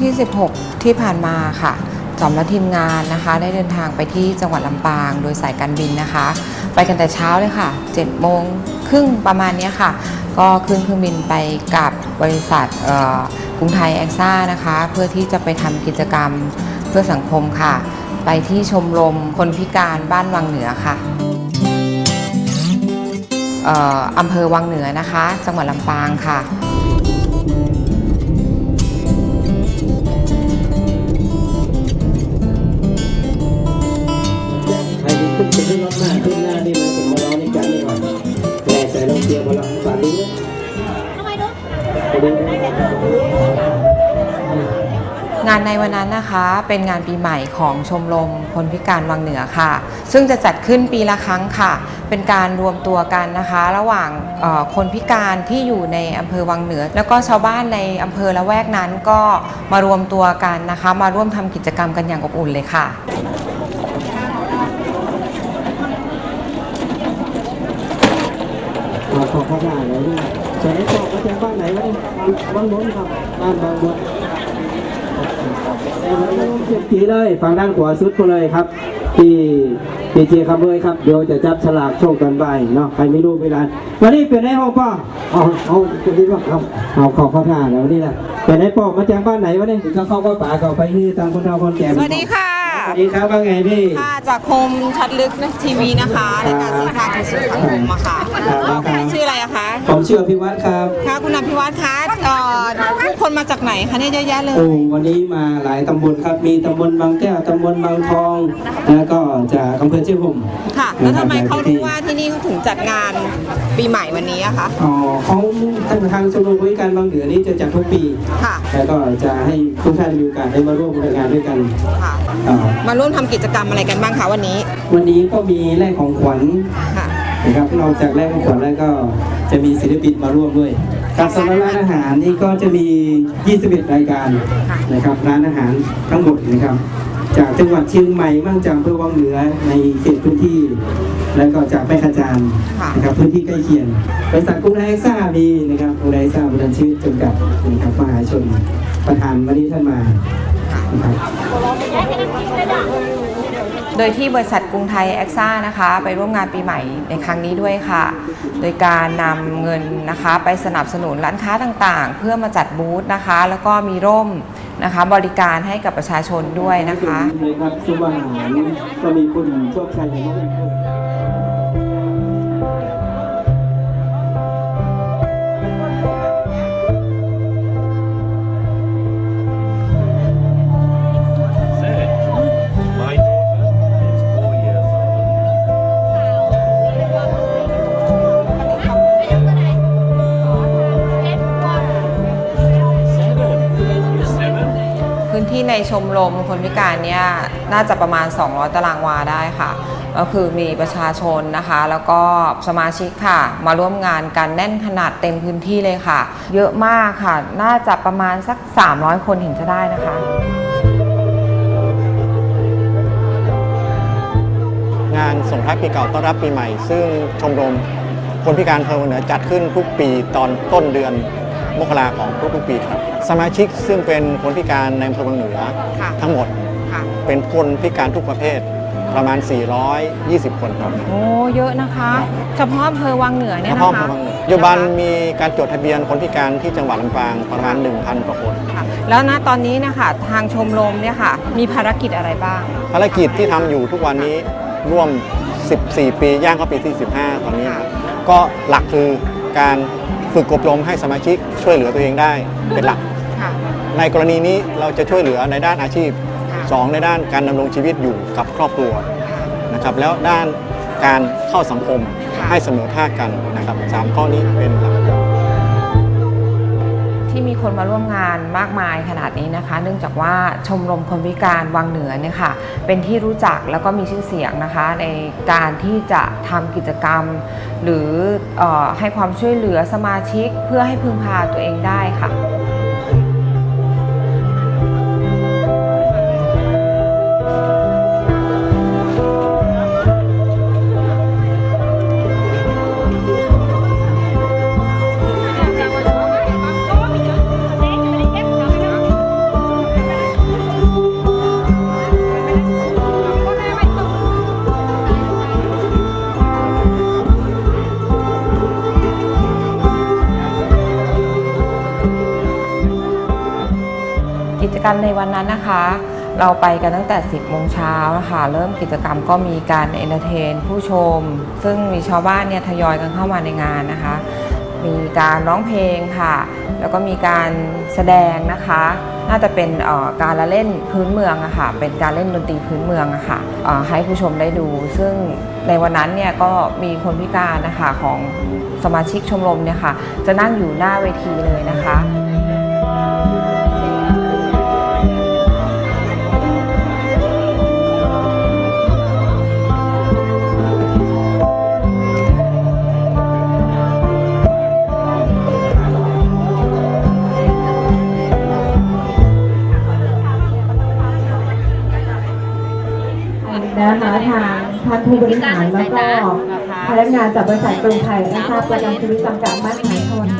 ที่ 16 ที่ผ่านมาค่ะจอมและทีมงานนะคะ ได้เดินทางไปที่จังหวัดลำปางโดยสายการบินนะคะ ไปกันแต่เช้าเลยค่ะ7โมงครึ่งประมาณนี้ค่ะ ก็ขึ้นเครื่องบินไปกับบริษัทกรุงไทยแองซ่านะคะ เพื่อที่จะไปทำกิจกรรมเพื่อสังคมค่ะ ไปที่ชมรมคนพิการบ้านวังเหนือค่ะอ่ออำเภอวังเหนือนะคะ จังหวัดลำปางค่ะ งานในวันนั้นนะคะเป็นงานปีใหม่ของชมรมคนพิการวังเหนือค่ะ ซึ่งจะจัดขึ้นปีละครั้งค่ะ เป็นการรวมตัวกันนะคะ ระหว่างคนพิการที่อยู่ในอำเภอวังเหนือ แล้วก็ชาวบ้านในอำเภอละแวกนั้นก็มารวมตัวกันนะคะ มาร่วมทำกิจกรรมกันอย่างอบอุ่นเลยค่ะมาขอข้าวหน้าเลยนี่ส่วนไอ้ปอกมาจากบ้านไหนวะเนี่ยบางบนครับบ้านบางบนแตีเทีเลยฝั่งด้านขวาสุดไปเลยครับที่พีเจคำเบยครับเดี๋ยวจะจับฉลากโชคกันไปเนาะใครไม่รู้เวลาวันนี้เป็นไอ้ห้องป้อเอาเอาจะดีว่าครับเอาขอข้าวหน้าแล้วนี่แหละเป็นไอ้ปอมาจากบ้านไหนวะเนี่ยเขาเข้าก็ป่าเขาไปที่ตามคนเฒ่าคนแก่สวัสดีค่ะสวัสดีครับว่าไงพี่ค่ะจากคมชัดลึกทีวีนะคะรายการสื่อสารสู่สังคมอะค่ะชื่ออะไรอะคะ ผมชื่อพิวัตรครับ ค่ะคุณอภิวัฒน์คะเอ่อผู้คนมาจากไหนคะเนี่ยเยอะแยะเลย โอ้วันนี้มาหลายตำบลครับ มีตำบลบางแก้วตำบลบางทอง แล้วก็จากอำเภอเชียงห่มค่ะ แล้วทำไมเขารู้ว่าที่นี่เขาถึงจัดงานปีใหม่วันนี้อะคะ อ๋อเขาทางทางชมรมบริการบางเหนือนี่จะจัดทุกปี ค่ะ แล้วก็จะให้ทุกท่านมีโอกาสได้มาร่วมรายงานด้วยกันค่ะ อ่ามาร่วมทำกิจกรรมอะไรกันบ้างคะวันนี้ วันนี้ก็มีแลกของขวัญ ค่ะ นะครับนอกจากแลกของขวัญแล้วก็จะมีศิลปินมาร่วมด้วย การสำหรับร้านอาหารนี่ก็จะมี 21 รายการนะครับร้านอาหารทั้งหมดนะครับ จากจังหวัดเชียงใหม่มั่งจากอำเภอวังเหนือในเขตพื้นที่ แล้วก็จากแม่ขจานนะครับพื้นที่ใกล้เคียงบริษัทกรุงไทยเอ็กซ่ามีนะครับกรุงไทยเอ็กซ่าบริษัทชื่อจำกัดนะครับมหาชนประธานวันนี้ท่านมานะครับ โดยที่บริษัทกรุงไทยแอคซ่านะคะ ไปร่วมงานปีใหม่ในครั้งนี้ด้วยค่ะ โดยการนำเงินนะคะไปสนับสนุนร้านค้าต่างๆ เพื่อมาจัดบูธนะคะ แล้วก็มีร่มนะคะบริการให้กับประชาชนด้วยนะคะในครับชุมอาหารก็มีคุณโชคชัยมากค ที่ในชมรมคนพิการเนี่ยน่าจะประมาณ 200 ตารางวาได้ค่ะ ก็คือมีประชาชนนะคะ แล้วก็สมาชิกค่ะ มาร่วมงานกันแน่นขนาดเต็มพื้นที่เลยค่ะ เยอะมากค่ะ น่าจะประมาณสัก 300 คนเห็นจะได้นะคะงานส่งท้ายปีเก่าต้อนรับปีใหม่ ซึ่งชมรมคนพิการเภอวังเหนือจัดขึ้นทุกปีตอนต้นเดือน มกราของทุกๆปีครับ สมาชิกซึ่งเป็นคนพิการในอำเภอวังเหนือค่ะทั้งหมดค่ะเป็นคนพิการทุกประเภทประมาณ 420 คนครับโอ้เยอะนะคะ เฉพาะอำเภอวังเหนือเนี่เฉยพาะนะอำเภคะอวังเหนือปัจจุบันมีการจดทะเบียนคนพิการที่จังหวัดลำปางประมาณ 1,000กว่าคน ค่ะแล้วณตอนนี้เนะคะทางชมรมเนี่ยค่ะ มีภารกิจอะไรบ้าง ภารกิจที่ทำอยู่ทุกวันนี้ร่วม 14 ปีย่างเข้าปีที่ 15 ตอนนี้นะครับก็หลักคือการ ฝึกอบรมให้สมาชิกช่วยเหลือตัวเองได้เป็นหลัก ค่ะ ในกรณีนี้เราจะช่วยเหลือในด้านอาชีพ ค่ะ2 ในด้านการดำรงชีวิตอยู่กับครอบครัวค่ะนะครับแล้วด้านการเข้าสังคมค่ะ ให้เสมอภาคกันนะครับสามข้อนี้เป็นหลัก ที่มีคนมาร่วมงานมากมายขนาดนี้นะคะ เนื่องจากว่าชมรมคนพิการวังเหนือเนี่ยค่ะเป็นที่รู้จักแล้วก็มีชื่อเสียงนะคะ ในการที่จะทำกิจกรรม หรือออให้ความช่วยเหลือสมาชิกเพื่อให้พึ่งพาตัวเองได้ค่ะ จกรรมในวันนั้นนะคะ เราไปกันตั้งแต่ 10โมงเช้านะคะ เริ่มกิจกรรมก็มีการเอนเตอร์เทน ผู้ชม ซึ่งมีชาวบ้านเนี่ยทยอยกันเข้ามาในงานนะคะ มีการร้องเพลงค่ะ แล้วก็มีการแสดงนะคะ น่าจะเป็นการละเล่นพื้นเมืองอะค่ะ เป็นการเล่นดนตรีพื้นเมืองอะค่ะเอ่อให้ผู้ชมได้ดู ซึ่งในวันนั้นเนี่ยก็มีคนพิการนะคะของสมาชิกชมรมเนี่ยค่ะ จะนั่งอยู่หน้าเวทีเลยนะคะ ทางท่านผู้บริหารแล้วก็พนักงานจากบริษัทกรุงไทยนะคะประกันชีวิตจำกัดมหาช